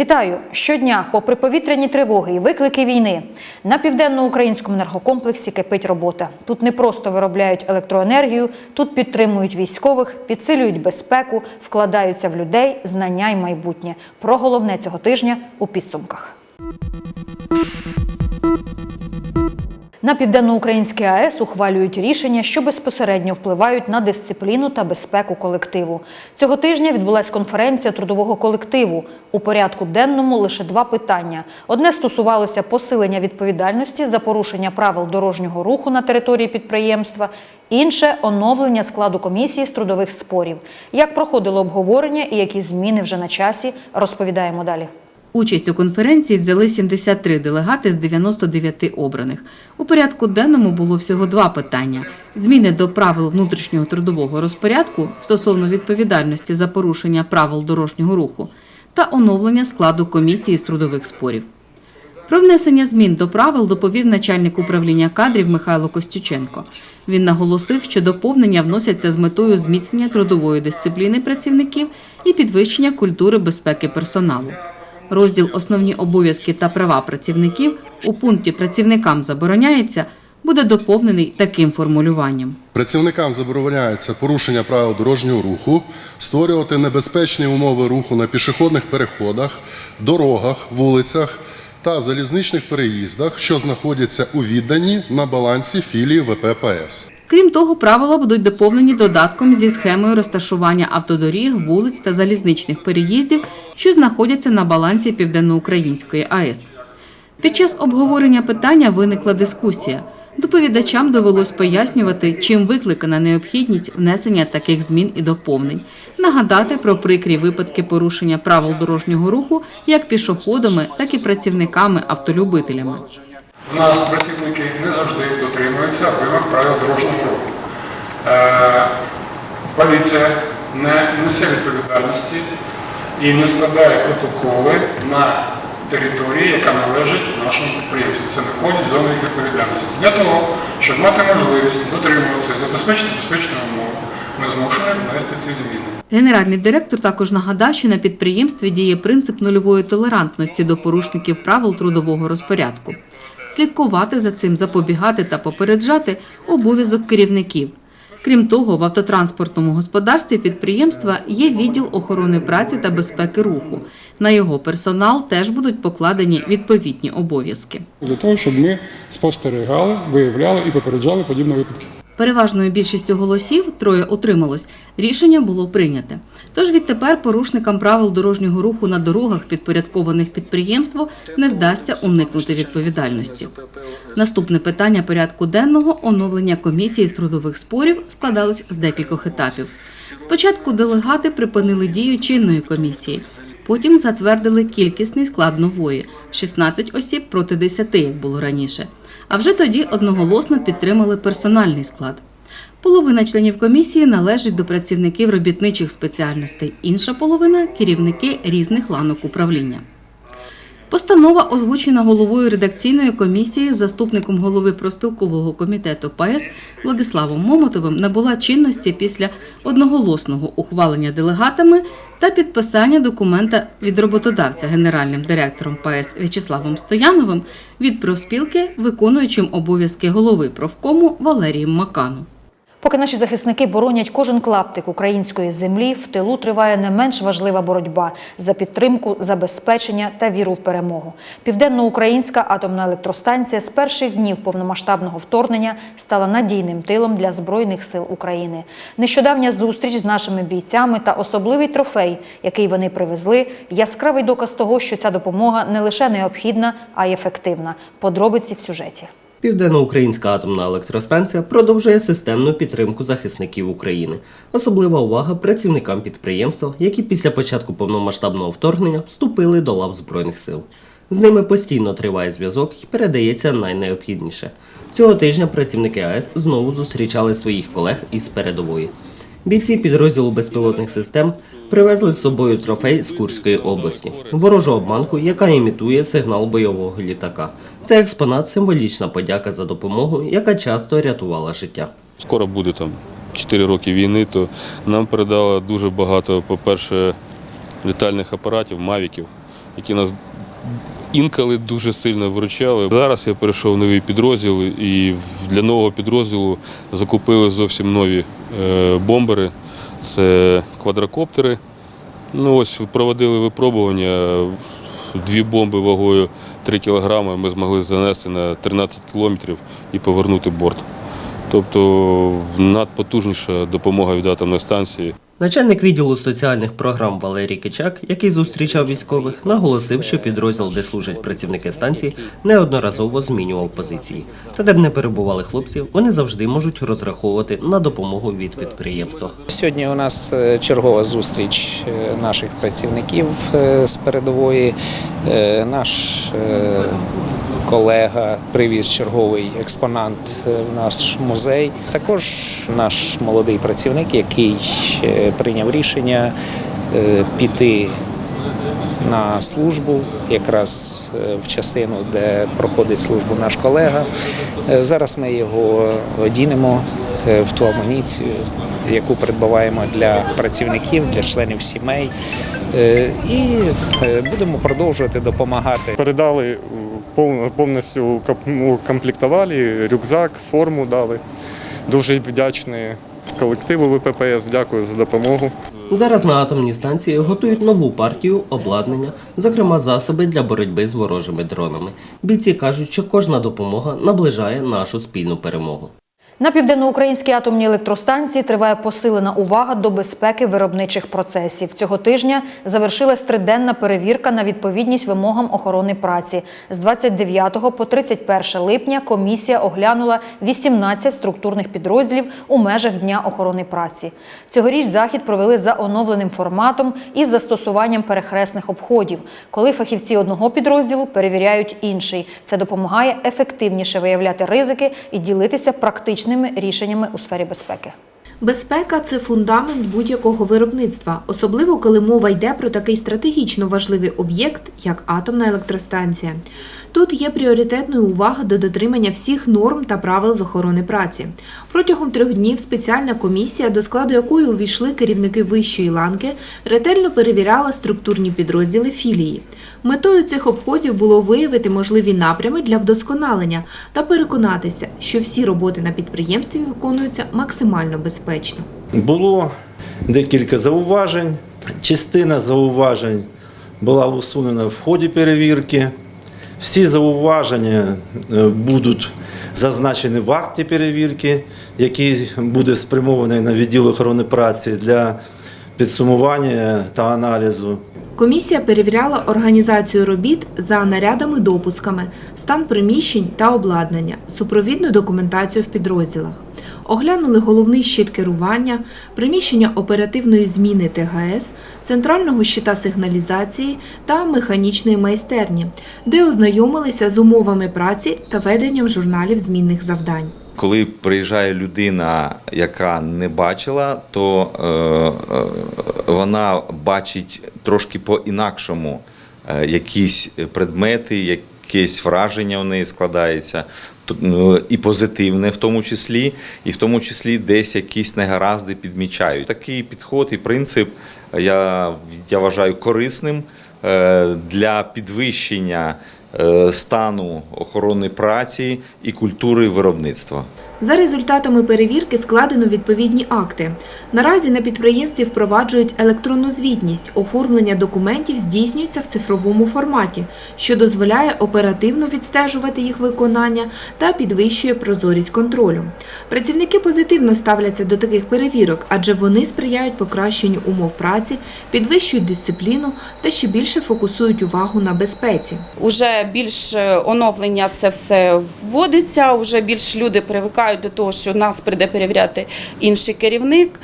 Вітаю! Щодня, попри повітряні тривоги і виклики війни, на південноукраїнському енергокомплексі кипить робота. Тут не просто виробляють електроенергію, тут підтримують військових, підсилюють безпеку, вкладаються в людей, знання й майбутнє. Про головне цього тижня у підсумках. На південноукраїнській АЕС ухвалюють рішення, що безпосередньо впливають на дисципліну та безпеку колективу. Цього тижня відбулася конференція трудового колективу. У порядку денному лише два питання: одне стосувалося посилення відповідальності за порушення правил дорожнього руху на території підприємства, інше оновлення складу комісії з трудових спорів. Як проходило обговорення і які зміни вже на часі, розповідаємо далі. Участь у конференції взяли 73 делегати з 99 обраних. У порядку денному було всього два питання: зміни до правил внутрішнього трудового розпорядку стосовно відповідальності за порушення правил дорожнього руху та оновлення складу комісії з трудових спорів. Про внесення змін до правил доповів начальник управління кадрів Михайло Костюченко. Він наголосив, що доповнення вносяться з метою зміцнення трудової дисципліни працівників і підвищення культури безпеки персоналу. Розділ Основні обов'язки та права працівників у пункті Працівникам забороняється буде доповнений таким формулюванням. Працівникам забороняється порушення правил дорожнього руху, створювати небезпечні умови руху на пішохідних переходах, дорогах, вулицях та залізничних переїздах, що знаходяться у відданні на балансі філії ВППС. Крім того, правила будуть доповнені додатком зі схемою розташування автодоріг, вулиць та залізничних переїздів, що знаходяться на балансі Південноукраїнської АЕС. Під час обговорення питання виникла дискусія. Доповідачам довелось пояснювати, чим викликана необхідність внесення таких змін і доповнень, нагадати про прикрі випадки порушення правил дорожнього руху як пішоходами, так і працівниками-автолюбителями. У нас працівники не завжди дотримуються вимог правил дорожнього руху. Е, поліція не несе відповідальності і не складає протоколи на території, яка належить нашому підприємству. Це не входить в зону їх відповідальності. Для того, щоб мати можливість дотримуватися і забезпечити безпечну умову, ми змушені внести ці зміни. Генеральний директор також нагадав, що на підприємстві діє принцип нульової толерантності до порушників правил трудового розпорядку. Слідкувати за цим, запобігати та попереджати обов'язок керівників. Крім того, в автотранспортному господарстві підприємства є відділ охорони праці та безпеки руху. На його персонал теж будуть покладені відповідні обов'язки. для того, щоб ми спостерігали, виявляли і попереджали подібні випадки. Переважною більшістю голосів троє утрималось. Рішення було прийняте. Тож відтепер порушникам правил дорожнього руху на дорогах, підпорядкованих підприємству, не вдасться уникнути відповідальності. Наступне питання порядку денного оновлення комісії з трудових спорів складалось з декількох етапів. Спочатку делегати припинили дію чинної комісії. Потім затвердили кількісний склад нової 16 осіб проти 10, як було раніше. А вже тоді одноголосно підтримали персональний склад. Половина членів комісії належить до працівників робітничих спеціальностей, інша половина керівники різних ланок управління. Постанова, озвучена головою редакційної комісії заступником голови проспілкового комітету ПАЕС Владиславом Момотовим, набула чинності після одноголосного ухвалення делегатами та підписання документа від роботодавця генеральним директором ПАЕС В'ячеславом Стояновим від профспілки, виконуючим обов'язки голови профкому Валерієм Макану. Поки наші захисники боронять кожен клаптик української землі, в тилу триває не менш важлива боротьба за підтримку, забезпечення та віру в перемогу. Південноукраїнська атомна електростанція з перших днів повномасштабного вторгнення стала надійним тилом для збройних сил України. Нещодавня зустріч з нашими бійцями та особливий трофей, який вони привезли, яскравий доказ того, що ця допомога не лише необхідна, а й ефективна. Подробиці в сюжеті. Південноукраїнська атомна електростанція продовжує системну підтримку захисників України. Особлива увага працівникам підприємства, які після початку повномасштабного вторгнення вступили до лав Збройних сил. З ними постійно триває зв'язок і передається найнеобхідніше. Цього тижня працівники АЕС знову зустрічали своїх колег із передової. Бійці підрозділу безпілотних систем привезли з собою трофей з Курської області, ворожу обманку, яка імітує сигнал бойового літака. Це експонат символічна подяка за допомогу, яка часто рятувала життя. Скоро буде там 4 роки війни, то нам передали дуже багато, по-перше, літальних апаратів, мавіків, які нас інколи дуже сильно виручали. Зараз я перейшов в новий підрозділ, і для нового підрозділу закупили зовсім нові е, бомбери. Це квадрокоптери. Ну ось проводили випробування. Дві бомби вагою 3 кілограми ми змогли занести на 13 кілометрів і повернути борт. Тобто надпотужніша допомога від атомної станції. Начальник відділу соціальних програм Валерій Кичак, який зустрічав військових, наголосив, що підрозділ, де служать працівники станції, неодноразово змінював позиції. Та де б не перебували хлопці, вони завжди можуть розраховувати на допомогу від підприємства. Сьогодні у нас е, чергова зустріч е, наших працівників е, з передової. Наш колега привіз черговий експонат в наш музей. Також наш молодий працівник, який е, прийняв рішення е, піти на службу, якраз е, в частину, де проходить службу наш колега. Зараз ми його одінемо в ту амуніцію, яку придбаваємо для працівників, для членів сімей. І будемо продовжувати допомагати. Передали повністю укомплектували, рюкзак, форму дали. Дуже вдячний колективу ВППС, дякую за допомогу. Зараз на атомній станції готують нову партію обладнання, зокрема засоби для боротьби з ворожими дронами. Бійці кажуть, що кожна допомога наближає нашу спільну перемогу. На південноукраїнській атомній електростанції триває посилена увага до безпеки виробничих процесів. Цього тижня завершилась триденна перевірка на відповідність вимогам охорони праці. З 29 по 31 липня комісія оглянула 18 структурних підрозділів у межах Дня охорони праці. Цьогоріч захід провели за оновленим форматом із застосуванням перехресних обходів, коли фахівці одного підрозділу перевіряють інший. Це допомагає ефективніше виявляти ризики і ділитися практичними рішеннями у сфері безпеки. Безпека це фундамент будь-якого виробництва, особливо коли мова йде про такий стратегічно важливий об'єкт, як атомна електростанція. Тут є пріоритетною увага до дотримання всіх норм та правил з охорони праці. Протягом трьох днів спеціальна комісія, до складу якої увійшли керівники вищої ланки, ретельно перевіряла структурні підрозділи філії. Метою цих обходів було виявити можливі напрями для вдосконалення та переконатися, що всі роботи на підприємстві виконуються максимально безпечно. Було декілька зауважень. Частина зауважень була усунена в ході перевірки. Всі зауваження е, будуть зазначені в акті перевірки, який буде спрямований на відділ охорони праці для підсумування та аналізу. Комісія перевіряла організацію робіт за нарядами-допусками, стан приміщень та обладнання, супровідну документацію в підрозділах. Оглянули головний щит керування, приміщення оперативної зміни ТГС, центрального щита сигналізації та механічної майстерні, де ознайомилися з умовами праці та веденням журналів змінних завдань. Коли приїжджає людина, яка не бачила, то е, е, вона бачить трошки по-інакшому е, якісь предмети, якесь враження у неї складається, і позитивне в тому числі, і в тому числі десь якісь негаразди підмічають. Такий підход і принцип я, я вважаю корисним е, для підвищення е, стану охорони праці і культури виробництва. За результатами перевірки складено відповідні акти. Наразі на підприємстві впроваджують електронну звітність. Оформлення документів здійснюється в цифровому форматі, що дозволяє оперативно відстежувати їх виконання та підвищує прозорість контролю. Працівники позитивно ставляться до таких перевірок, адже вони сприяють покращенню умов праці, підвищують дисципліну та ще більше фокусують увагу на безпеці. Уже більш е, оновлення це все вводиться, вже більш люди привикають до того, що нас прийде перевіряти інший керівник.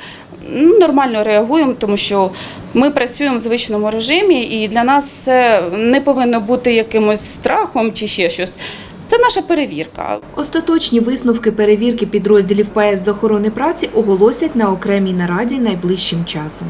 Ну, Нормально реагуємо, тому що ми працюємо в звичному режимі, і для нас це не повинно бути якимось страхом чи ще щось. Це наша перевірка. Остаточні висновки перевірки підрозділів ПС з охорони праці оголосять на окремій нараді найближчим часом.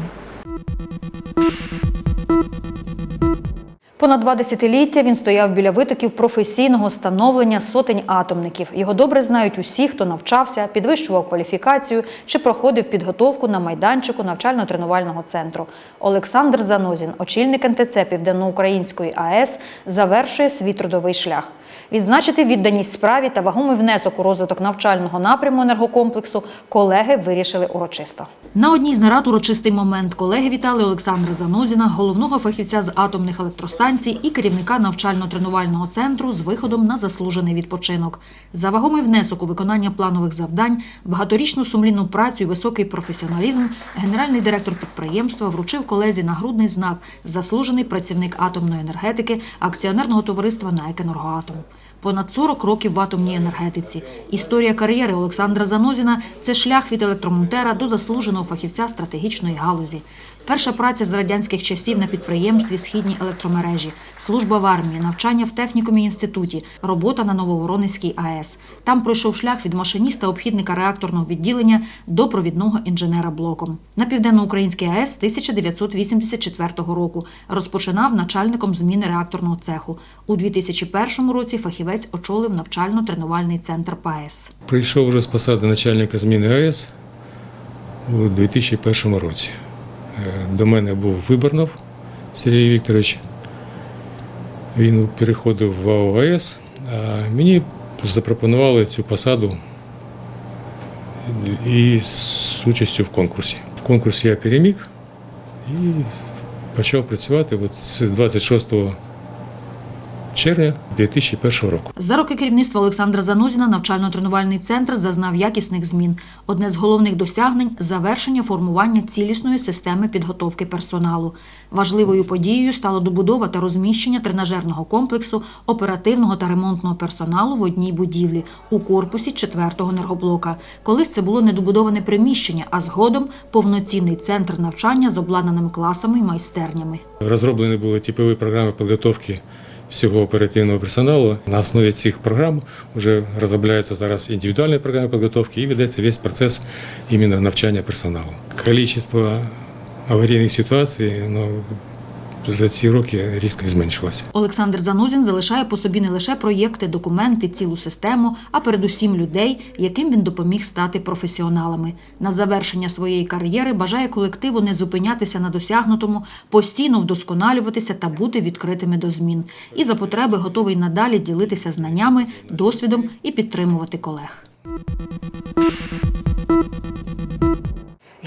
Понад два десятиліття він стояв біля витоків професійного становлення сотень атомників. Його добре знають усі, хто навчався, підвищував кваліфікацію чи проходив підготовку на майданчику навчально-тренувального центру. Олександр Занозін, очільник НТЦ Південноукраїнської АЕС, завершує свій трудовий шлях. Відзначити відданість справі та вагомий внесок у розвиток навчального напряму енергокомплексу колеги вирішили урочисто. На одній з нарад урочистий момент колеги вітали Олександра Занозіна, головного фахівця з атомних електростанцій і керівника навчально-тренувального центру з виходом на заслужений відпочинок. За вагомий внесок у виконання планових завдань, багаторічну сумлінну працю і високий професіоналізм генеральний директор підприємства вручив колезі нагрудний знак заслужений працівник атомної енергетики акціонерного товариства «НАЕК Енергоатом». Понад 40 років в атомній енергетиці. Історія кар'єри Олександра Занозіна це шлях від електромонтера до заслуженого фахівця стратегічної галузі. Перша праця з радянських часів на підприємстві Східні електромережі, служба в армії, навчання в технікумі інституті, робота на Нововоронезькій АЕС. Там пройшов шлях від машиніста обхідника реакторного відділення до провідного інженера блоком. На південноукраїнській АЕС 1984 року розпочинав начальником зміни реакторного цеху. У 2001 році фахівець очолив навчально-тренувальний центр ПАЕС. Прийшов вже з посади начальника зміни АЕС у 2001 році. Е, До мене був Виборнов Сергій Вікторович. Він переходив в АО а мені запропонували цю посаду і з участю в конкурсі. В конкурсі я переміг і почав працювати от з 26 червня 2001 року. За роки керівництва Олександра Занозіна навчально-тренувальний центр зазнав якісних змін. Одне з головних досягнень завершення формування цілісної системи підготовки персоналу. Важливою подією стало добудова та розміщення тренажерного комплексу оперативного та ремонтного персоналу в одній будівлі у корпусі 4-го енергоблока. Колись це було недобудоване приміщення, а згодом повноцінний центр навчання з обладнаними класами і майстернями. Розроблені були типові програми підготовки всього оперативного персоналу. На основі цих програм вже розробляються зараз індивідуальні програми підготовки і ведеться весь процес іменно навчання персоналу. Кількість аварійних ситуацій ну, за ці роки різко зменшилося. Олександр Занозін залишає по собі не лише проєкти, документи, цілу систему, а передусім людей, яким він допоміг стати професіоналами. На завершення своєї кар'єри бажає колективу не зупинятися на досягнутому, постійно вдосконалюватися та бути відкритими до змін. І за потреби готовий надалі ділитися знаннями, досвідом і підтримувати колег.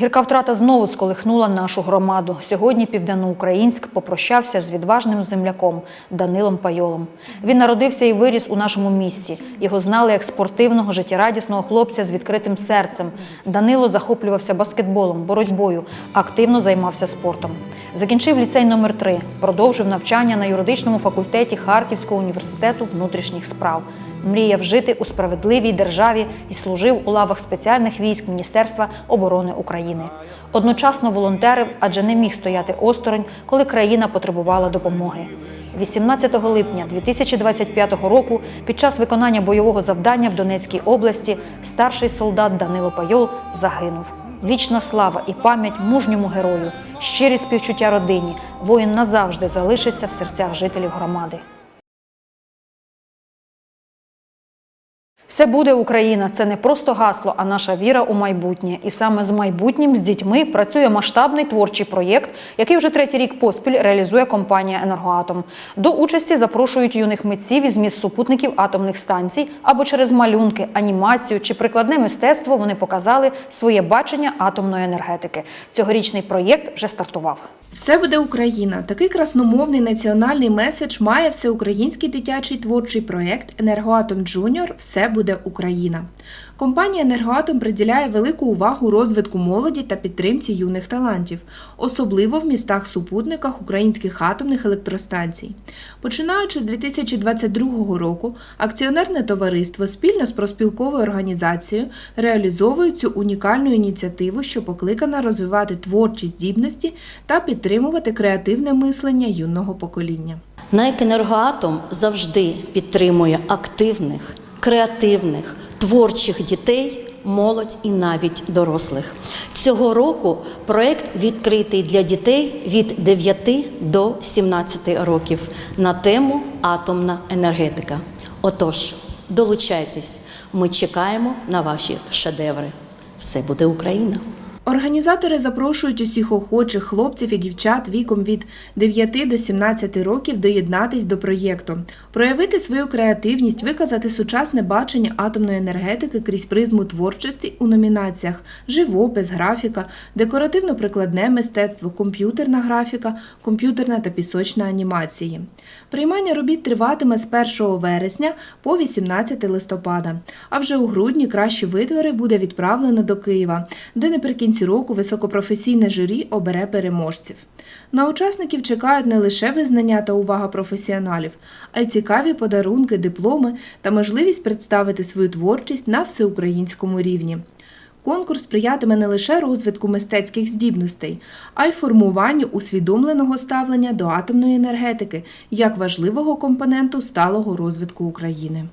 Гірка втрата знову сколихнула нашу громаду. Сьогодні Південноукраїнськ попрощався з відважним земляком Данилом Пайолом. Він народився і виріс у нашому місті. Його знали як спортивного, життєрадісного хлопця з відкритим серцем. Данило захоплювався баскетболом, боротьбою, активно займався спортом. Закінчив ліцей номер 3 продовжив навчання на юридичному факультеті Харківського університету внутрішніх справ. Мріяв жити у справедливій державі і служив у лавах спеціальних військ Міністерства оборони України. Одночасно волонтерив, адже не міг стояти осторонь, коли країна потребувала допомоги. 18 липня 2025 року під час виконання бойового завдання в Донецькій області старший солдат Данило Пайол загинув. Вічна слава і пам'ять мужньому герою, щирі співчуття родині. Воїн назавжди залишиться в серцях жителів громади. Все буде Україна. Це не просто гасло, а наша віра у майбутнє. І саме з майбутнім з дітьми працює масштабний творчий проєкт, який вже третій рік поспіль реалізує компанія Енергоатом. До участі запрошують юних митців із міст супутників атомних станцій або через малюнки, анімацію чи прикладне мистецтво вони показали своє бачення атомної енергетики. Цьогорічний проєкт вже стартував. Все буде Україна. Такий красномовний національний меседж має всеукраїнський дитячий творчий проєкт Енергоатом Джуніор Все буде Україна. Компанія Енергоатом приділяє велику увагу розвитку молоді та підтримці юних талантів, особливо в містах-супутниках українських атомних електростанцій. Починаючи з 2022 року, акціонерне товариство спільно з проспілковою організацією реалізовує цю унікальну ініціативу, що покликана розвивати творчі здібності та підтримувати креативне мислення юного покоління. НАЕК «Енергоатом» завжди підтримує активних, креативних, творчих дітей молодь і навіть дорослих. Цього року проект відкритий для дітей від 9 до 17 років на тему атомна енергетика. Отож, долучайтесь, ми чекаємо на ваші шедеври. Все буде Україна! Організатори запрошують усіх охочих хлопців і дівчат віком від 9 до 17 років доєднатись до проєкту, проявити свою креативність, виказати сучасне бачення атомної енергетики крізь призму творчості у номінаціях живопис, графіка, декоративно-прикладне мистецтво, комп'ютерна графіка, комп'ютерна та пісочна анімації. Приймання робіт триватиме з 1 вересня по 18 листопада. А вже у грудні кращі витвори буде відправлено до Києва, де наприкінці року високопрофесійне журі обере переможців. На учасників чекають не лише визнання та увага професіоналів, а й цікаві подарунки, дипломи та можливість представити свою творчість на всеукраїнському рівні. Конкурс сприятиме не лише розвитку мистецьких здібностей, а й формуванню усвідомленого ставлення до атомної енергетики як важливого компоненту сталого розвитку України.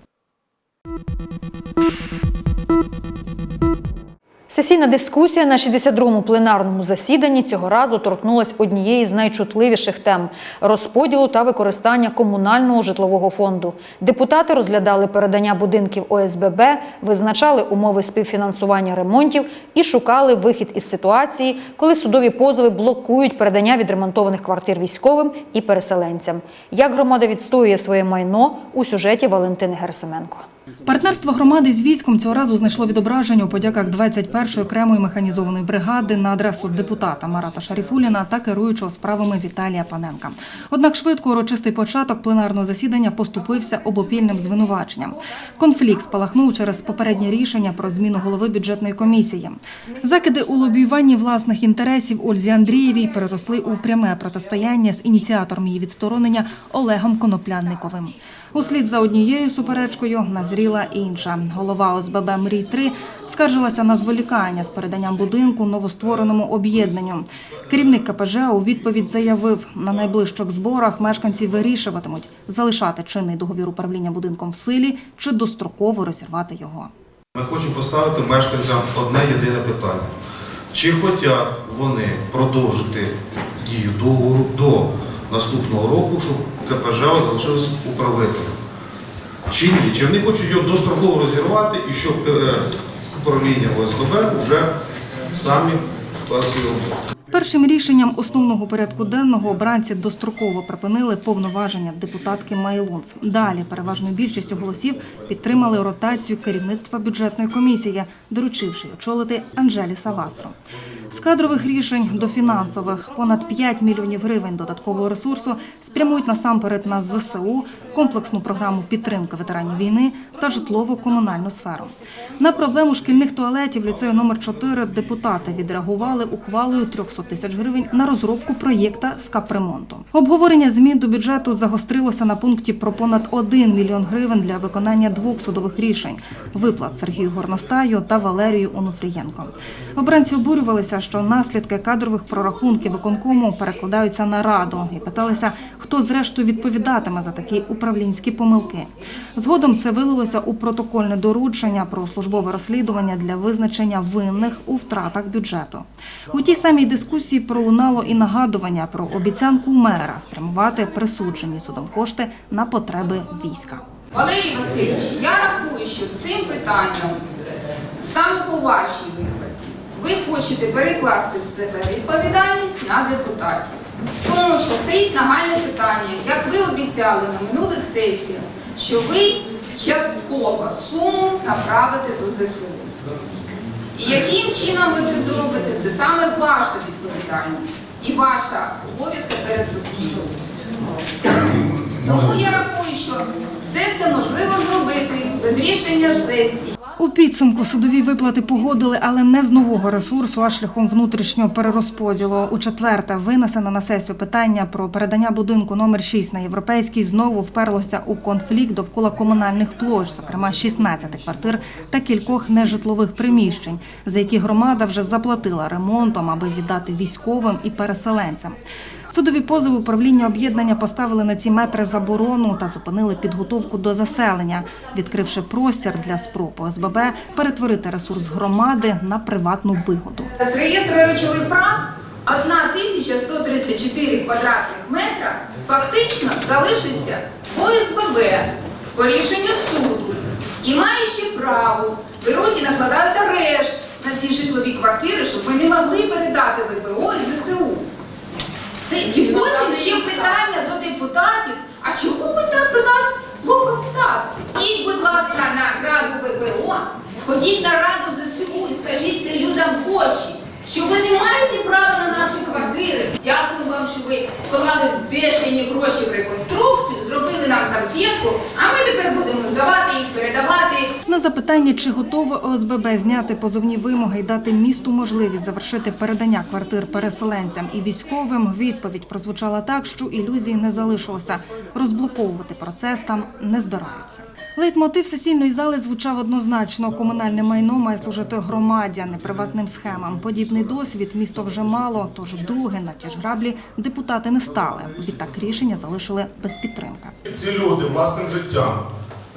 Сесійна дискусія на 62-му пленарному засіданні цього разу торкнулась однієї з найчутливіших тем розподілу та використання комунального житлового фонду. Депутати розглядали передання будинків ОСББ, визначали умови співфінансування ремонтів і шукали вихід із ситуації, коли судові позови блокують передання відремонтованих квартир військовим і переселенцям. Як громада відстоює своє майно у сюжеті Валентини Герсименко. Партнерство громади з військом цього разу знайшло відображення у подяках 21-ї окремої механізованої бригади на адресу депутата Марата Шаріфуліна та керуючого справами Віталія Паненка. Однак швидко урочистий початок пленарного засідання поступився обопільним звинуваченням. Конфлікт спалахнув через попереднє рішення про зміну голови бюджетної комісії. Закиди у лобіюванні власних інтересів Ользі Андрієвій переросли у пряме протистояння з ініціатором її відсторонення Олегом Коноплянниковим. Услід за однією суперечкою назріла інша. Голова ОСББ Мрій 3 скаржилася на зволікання з переданням будинку новоствореному об'єднанню. Керівник КПЖ у відповідь заявив, на найближчих зборах мешканці вирішуватимуть залишати чинний договір управління будинком в силі чи достроково розірвати його. Ми хочемо поставити мешканцям одне єдине питання. Чи хочуть вони продовжити дію договору до наступного року, щоб КПЖ залишилось управителем? Чи ні? Чи вони хочуть його достроково розірвати і щоб е, управління ОСББ вже самі роботу? Першим рішенням основного порядку денного обранці достроково припинили повноваження депутатки Майлунц. Далі переважною більшістю голосів підтримали ротацію керівництва бюджетної комісії, доручивши очолити Анжелі Савастро. З кадрових рішень до фінансових понад 5 мільйонів гривень додаткового ресурсу спрямують насамперед на ЗСУ, комплексну програму підтримки ветеранів війни та житлово-комунальну сферу. На проблему шкільних туалетів ліцею номер 4 депутати відреагували ухвалою 300 тисяч гривень на розробку проєкта з капремонту. Обговорення змін до бюджету загострилося на пункті про понад 1 мільйон гривень для виконання двох судових рішень виплат Сергію Горностаю та Валерію Онуфрієнко. Обранці обурювалися, що наслідки кадрових прорахунків виконкому перекладаються на раду і питалися, хто зрештою відповідатиме за такі управлінські помилки. Згодом це вилилося у протокольне доручення про службове розслідування для визначення винних у втратах бюджету. У тій самій дискусії пролунало і нагадування про обіцянку мера спрямувати присуджені судом кошти на потреби війська. Валерій Васильович, я рахую, що цим питанням саме по вашій виплаті ви хочете перекласти з себе відповідальність на депутатів. Тому що стоїть нагальне питання, як ви обіцяли на минулих сесіях, що ви частково суму направите до ЗСУ. І яким чином ви це зробите, це саме ваша відповідальність і ваша обов'язка перед суспільством. Тому я рахую, що все це можливо зробити без рішення сесії. У підсумку судові виплати погодили, але не з нового ресурсу, а шляхом внутрішнього перерозподілу. У четверте винесено на сесію питання про передання будинку номер 6 на європейський знову вперлося у конфлікт довкола комунальних площ, зокрема 16 квартир та кількох нежитлових приміщень, за які громада вже заплатила ремонтом, аби віддати військовим і переселенцям. Судові позови управління об'єднання поставили на ці метри заборону та зупинили підготовку до заселення, відкривши простір для спроб ОСББ перетворити ресурс громади на приватну вигоду. З реєстру речових прав 1134 квадратних метра фактично залишиться в ОСББ по рішенню суду і ще право беруть і накладають арешт на ці житлові квартири, щоб ми не могли передати ВПО і ЗСУ. Це і потім ще питання до депутатів, а чому ви так до нас плохо ставите? Ідіть, будь ласка, на раду ВПО, сходіть на раду ЗСУ і скажіть це людям в очі, що ви не маєте права на наші квартири. Дякую вам, що ви вкладали бешені гроші в реконструкцію, зробили нам конфетку, а ми тепер будемо здавати їх, передавати. На запитання, чи готове ОСББ зняти позовні вимоги і дати місту можливість завершити передання квартир переселенцям і військовим, відповідь прозвучала так, що ілюзій не залишилося. Розблоковувати процес там не збираються. Лейтмотив сесійної зали звучав однозначно. Комунальне майно має служити громаді, а не приватним схемам. Подібний досвід місто вже мало, тож вдруге на ті ж граблі депутати не стали. Відтак рішення залишили без підтримки. Ці люди власним життям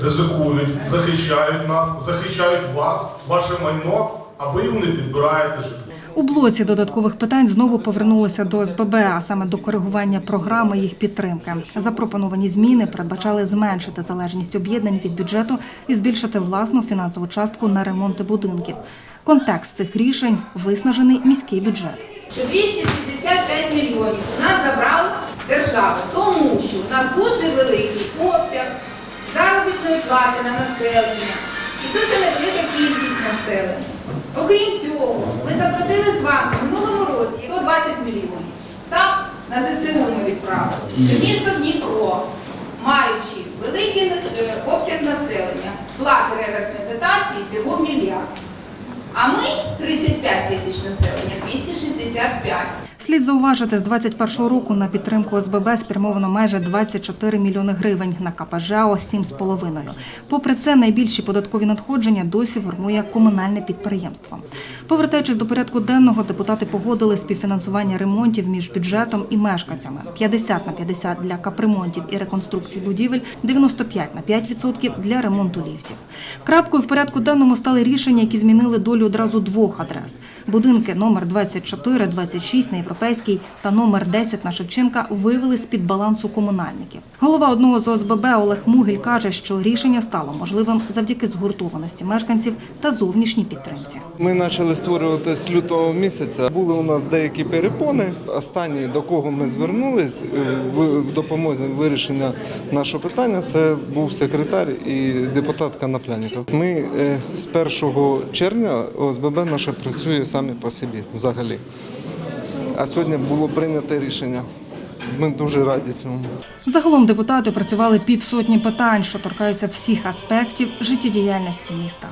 ризикують, захищають нас, захищають вас, ваше майно, а ви у них відбираєте житло. У блоці додаткових питань знову повернулися до СББ, а саме до коригування програми їх підтримки. Запропоновані зміни передбачали зменшити залежність об'єднань від бюджету і збільшити власну фінансову частку на ремонти будинків. Контекст цих рішень виснажений міський бюджет. що 265 мільйонів у нас забрала держава, тому що у нас дуже великий обсяг заробітної плати на населення і дуже невелика кількість населення. Окрім цього, ми заплатили з вами в минулому році 120 мільйонів. Так, на ЗСУ ми відправили. Що місто Дніпро, маючи великий е, обсяг населення, плати реверсної дотації всього мільярд. А ми 35 тисяч населення, 265. Слід зауважити, з 21 року на підтримку ОСББ спрямовано майже 24 мільйони гривень, на КПЖАО – 7,5. Попри це, найбільші податкові надходження досі формує комунальне підприємство. Повертаючись до порядку денного, депутати погодили співфінансування ремонтів між бюджетом і мешканцями. 50 на 50 для капремонтів і реконструкції будівель, 95 на 5% для ремонту ліфтів. Крапкою в порядку денному стали рішення, які змінили долю одразу двох адрес. Будинки номер 24, 26 на Європейській та номер 10 на Шевченка вивели з-під балансу комунальників. Голова одного з ОСББ Олег Мугіль каже, що рішення стало можливим завдяки згуртованості мешканців та зовнішній підтримці. Ми почали створювати з лютого місяця. Були у нас деякі перепони. Останні, до кого ми звернулись е, в допомозі вирішення нашого питання, це був секретар і депутатка Напляніка. Ми е, з 1 червня ОСББ наше працює самі по собі взагалі. А сьогодні було прийнято рішення. Ми дуже раді цьому. Загалом депутати працювали півсотні питань, що торкаються всіх аспектів життєдіяльності міста.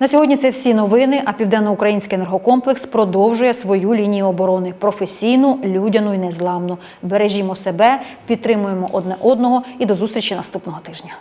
На сьогодні це всі новини. А південноукраїнський енергокомплекс продовжує свою лінію оборони професійну, людяну і незламну. Бережімо себе, підтримуємо одне одного і до зустрічі наступного тижня.